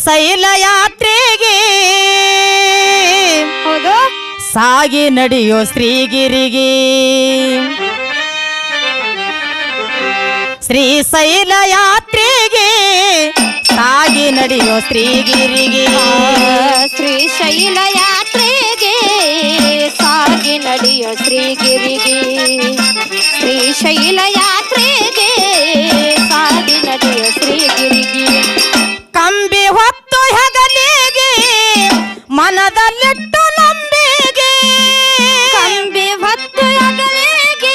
ಶ್ರೀಶೈಲ ಯಾತ್ರೆಗೆ ಸಾಗಿ ನಡೆಯೋ ಶ್ರೀಗಿರಿಗೆ. ಶ್ರೀ ಶೈಲ ಯಾತ್ರೆಗೆ ಸಾಗಿ ನಡೆಯೋ ಶ್ರೀಗಿರಿಗೆ. ಶ್ರೀಶೈಲ ಯಾತ್ರೆಗೆ ಸಾಗಿ ನಡೆಯೋ ಶ್ರೀಗಿರಿಗೆ. ಶ್ರೀಶೈಲ ಯಾತ್ರೆಗೆ ಮನದಲ್ಲಿಟ್ಟು ನಂಬಿಗೆ. ಕಂಬಿ ಹೊತ್ತು ಅಗಲಿಗೆ,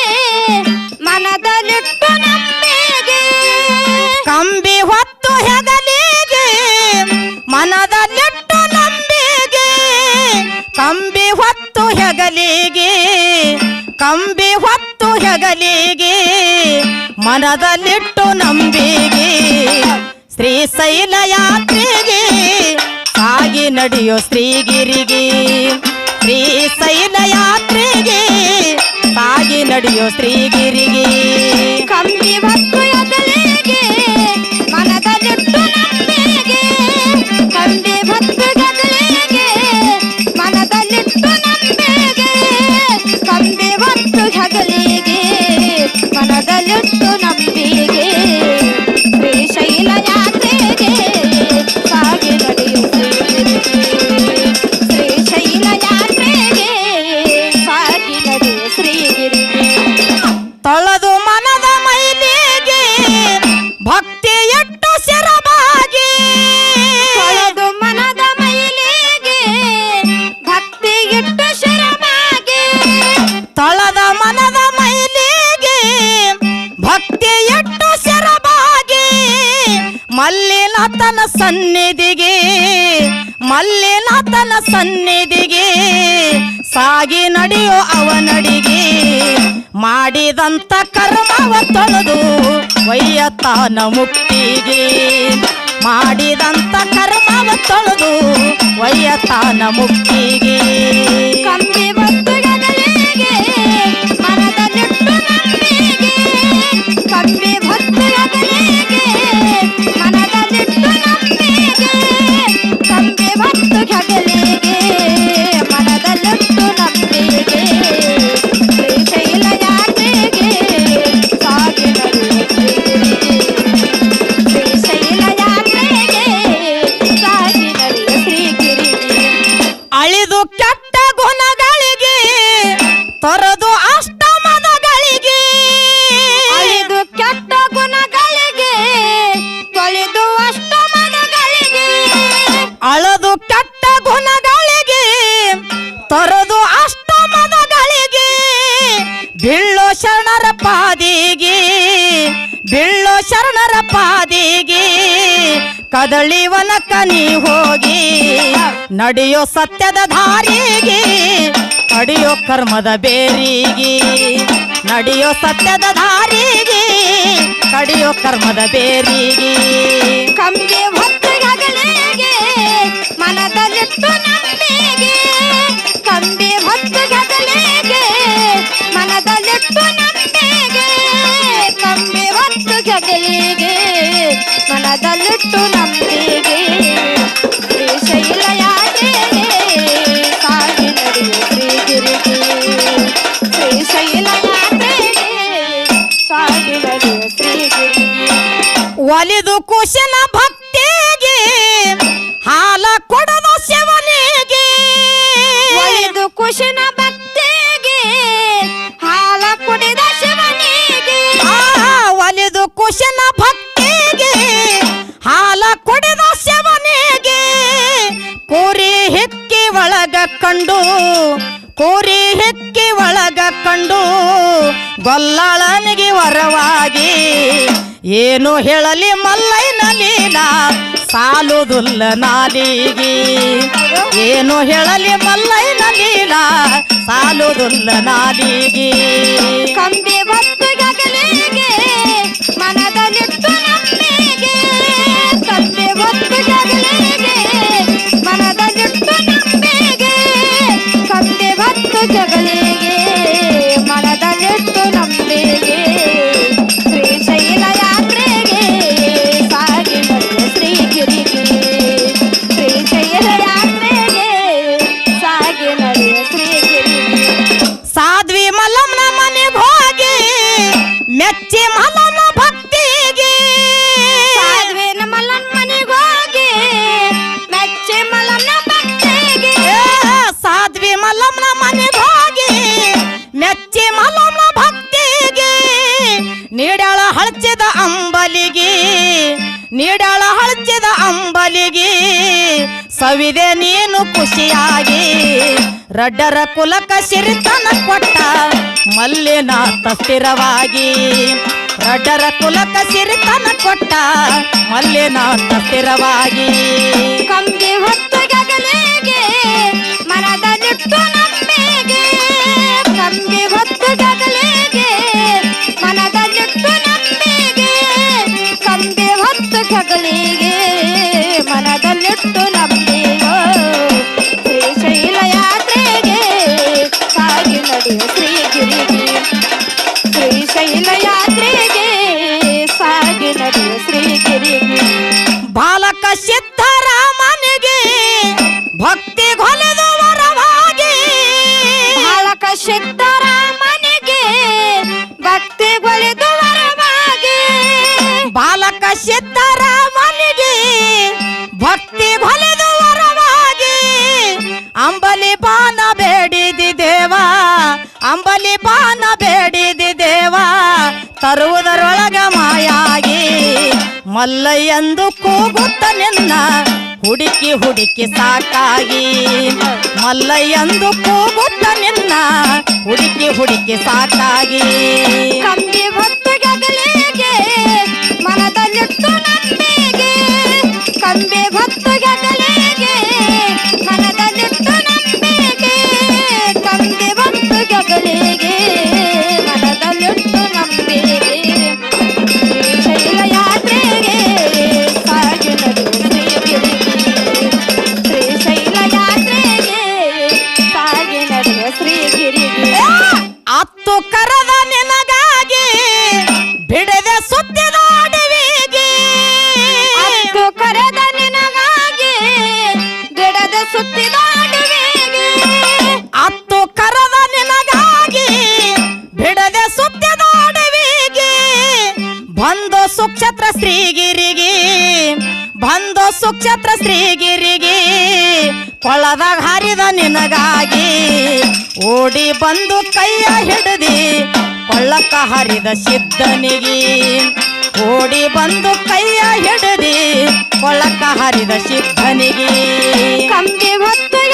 ಮನದಲ್ಲಿಟ್ಟು ನಂಬಿಗೆ. ಕಂಬಿ ಹೊತ್ತು ಹೆಗಲಿಗೆ, ಮನದಲ್ಲಿಟ್ಟು ನಂಬಿಗೆ. ಕಂಬಿ ಹೊತ್ತು ಹೆಗಲಿಗೆ, ಕಂಬಿ ಹೊತ್ತು ಹೆಗಲಿಗೆ, ಮನದಲ್ಲಿಟ್ಟು ನಂಬಿಗೆ. ಶ್ರೀಶೈಲ ಯಾತ್ರೆಗೆ ಸಾಗಿ ನಡೆಯೋ ಶ್ರೀಗಿರಿಗೆ ಶ್ರೀಶೈಲ ಯಾತ್ರೆಗೆ ಸಾಗಿ ನಡೆಯೋ ಶ್ರೀಗಿರಿಗೆ. ಕಂಬಿ ಮಲ್ಲಿನಾಥನ ಸನ್ನಿಧಿಗೆ ಮಲ್ಲಿನಾಥನ ಸನ್ನಿಧಿಗೆ ಸಾಗಿ ನಡೆಯೋ ಅವನಡಿಗೆ. ಮಾಡಿದಂತ ಕರ್ಮವ ತೊಳೆದು ವೈಯತಾನ ಮುಕ್ತಿಗೆ. ಮಾಡಿದಂತ ಕರ್ಮವ ತೊಳೆದು ವೈಯತಾನ ಮುಕ್ತಿಗೆ. ಅಳದು ಕೆಟ್ಟ ಗುಣಗಳಿಗೆ, ತರದು ಅಷ್ಟಮದಗಳಿಗೆ ಬಿಳ್ಳೋ ಶರಣರ ಪಾದಿಗೆ, ಬಿಳ್ಳೋ ಶರಣರ ಪಾದಿಗೆ, ಕದಳಿವನ ಕನಿ ಹೋಗಿ, ನಡೆಯೋ ಸತ್ಯದ ದಾರಿಗೆ ಕಡಿಯೋ ಕರ್ಮದ ಬೇರಿಗೆ, ನಡೆಯೋ ಸತ್ಯದ ದಾರಿಗೆ ಕಡಿಯೋ ಕರ್ಮದ ಬೇರಿಗೆ. ಕಂಬಿ ಮನದಲ್ಲಿಟ್ಟು ನಂಬಿಗೆ ಕಂಬಿ ಹೊತ್ತುಗಗಳಿಗೆ ಮನದಲ್ಲಿಟ್ಟು ನಂಬಿಗೆ ಕಂಬಿ ಹೊತ್ತುಗಗಳಿಗೆ ಮನದಲ್ಲಿಟ್ಟು ನಂಬಿಗೆ ಶ್ರೀಶೈಲ ಸಾಗಿ ಶ್ರೀಗಿರಿಗೆ ಸಾಗಿ ಶ್ರೀಗಿರಿಗೆ ಒಲಿದು ಕುಶನ ಕುಶನ ಭಕ್ತಿಗೆ ಹಾಲ ಕುಡಿದ ಶಿವನಿಗೆ. ಒಲಿದು ಕುಶನ ಭಕ್ತಿಗೆ ಹಾಲ ಕುಡಿದ ಶಿವನಿಗೆ. ಕೋರಿ ಹೆಕ್ಕಿ ಒಳಗ ಕಂಡು, ಕೋರಿ ಹೆಕ್ಕಿ ಒಳಗ ಕಂಡು ಗೊಲ್ಲಾಳನಿಗೆ ವರವಾಗಿ, ಏನು ಹೇಳಲಿ ಮಲ್ಲೈನ ನಾ ಸಾಲುದುಲ್ಲ ನಾಲಿಗೆ. ಏನು ಹೇಳಲಿ ಮಲ್ಲೈನ ಲೀಲ ಸಾಲುದುಲ್ಲ ನಾಲಿಗೆ. ಕಂಬಿ ಸವಿದೆ ನೀನು ಖುಷಿಯಾಗಿ. ರಡ್ಡರ ಕುಲಕ ಸಿರಿತನ ಕೊಟ್ಟ ಮಲ್ಲಿನಾಥ ಸ್ಥಿರವಾಗಿ. ರಡ್ಡರ ಕುಲಕ ಸಿರಿತನ ಕೊಟ್ಟ ಮಲ್ಲಿನಾಥ ಸ್ಥಿರವಾಗಿ. ಕಂಬಿ ಹೊತ್ತುಗಲಿಗೆ ಮನದಲ್ಲಿಟ್ಟು ನಂಬಿಗೆ ಕಂಬಿ ಹೊತ್ತು ಗಗಲಿಗೆ ಮನದಲ್ಲಿಟ್ಟು ನಂಬಿಗೆ ಕಂಬಿ ಹೊತ್ತು ಗಗಲಿಗೆ ಮನದಲ್ಲಿಟ್ಟು ನಂಬಿಗೋ ಅಂಬಲಿ ಬಾನ ಬೇಡಿದಿ ದೇವಾ, ಅಂಬಲಿ ಬಾನ ಬೇಡಿದಿ ದೇವಾ, ತರುವುದರೊಳಗ ಮಾಯಾಗಿ ಮಲ್ಲಯ್ಯಂದು ಕೂಗುತ್ತ ನಿನ್ನ ಹುಡುಕಿ ಹುಡುಕಿ ಸಾಕಾಗಿ. ಮಲ್ಲಯ್ಯಂದು ಕೂಗುತ್ತ ನಿನ್ನ ಹುಡುಕಿ ಹುಡುಕಿ ಸಾಕಾಗಿ. ಕಂಬಿ ಬಿಡದೆ ಸುತ್ತದ ಅಡವಿಗೆ ಬಂದು ಸುಕ್ಷತ್ರ ಶ್ರೀಗಿರಿಗೆ. ಬಂದು ಸುಕ್ಷತ್ರ ಶ್ರೀಗಿರಿಗೆ. ಕೊಳ್ಳದಾಗ ಹಾರಿದ ನಿನಗಾಗಿ. ಓಡಿ ಬಂದು ಕೈಯ ಹಿಡದಿ. ಕೊಳ್ಳಕ್ಕ ಹರಿದ ಸಿದ್ಧನಿಗೆ. ಓಡಿ ಬಂದು ಕೈಯ ಹಿಡದಿ. ಕೊಳ್ಳಕ್ಕ ಹರಿದ ಸಿದ್ಧನಿಗೆ. ಕಂಬಿ ಹೊತ್ತು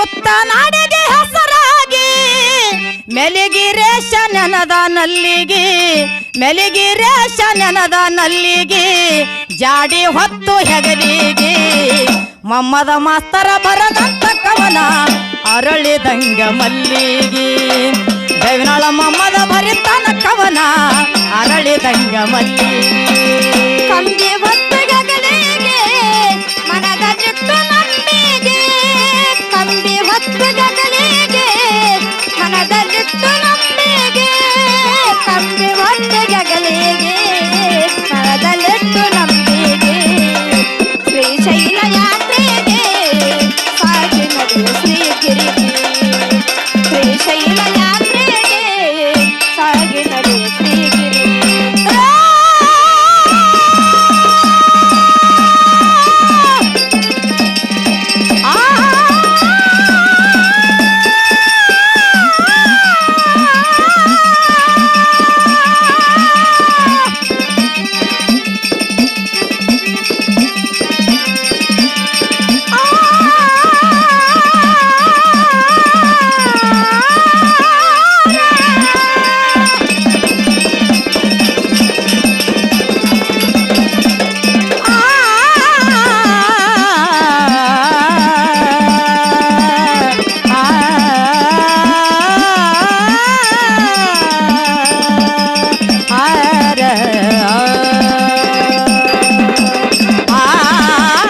ಸುತ್ತ ನಾಡಿಗೆ ಹೆಸರಾಗಿ ಮೆಲಿಗಿರೇಶ ನೆನದ ನಲ್ಲಿಗೆ ಮೆಲಿಗಿರೇಶ ನೆನದ ನಲ್ಲಿಗೆ, ಜಾಡಿ ಹೊತ್ತು ಹೆಗಲಿಗೆ. ಮಮ್ಮದ ಮಾಸ್ತರ ಬರದಂತ ಕವನ ಅರಳಿದಂಗ ಮಲ್ಲಿಗೆ. ದೇವನಾಳ ಮಮ್ಮದ ಬರಿತನ ಕವನ ಅರಳಿದಂಗ ಮಲ್ಲಿಗೆ. ಜಗಲಿಗೆ ತಂದೆ ಒಂದು ಜಗಲಿಗೆ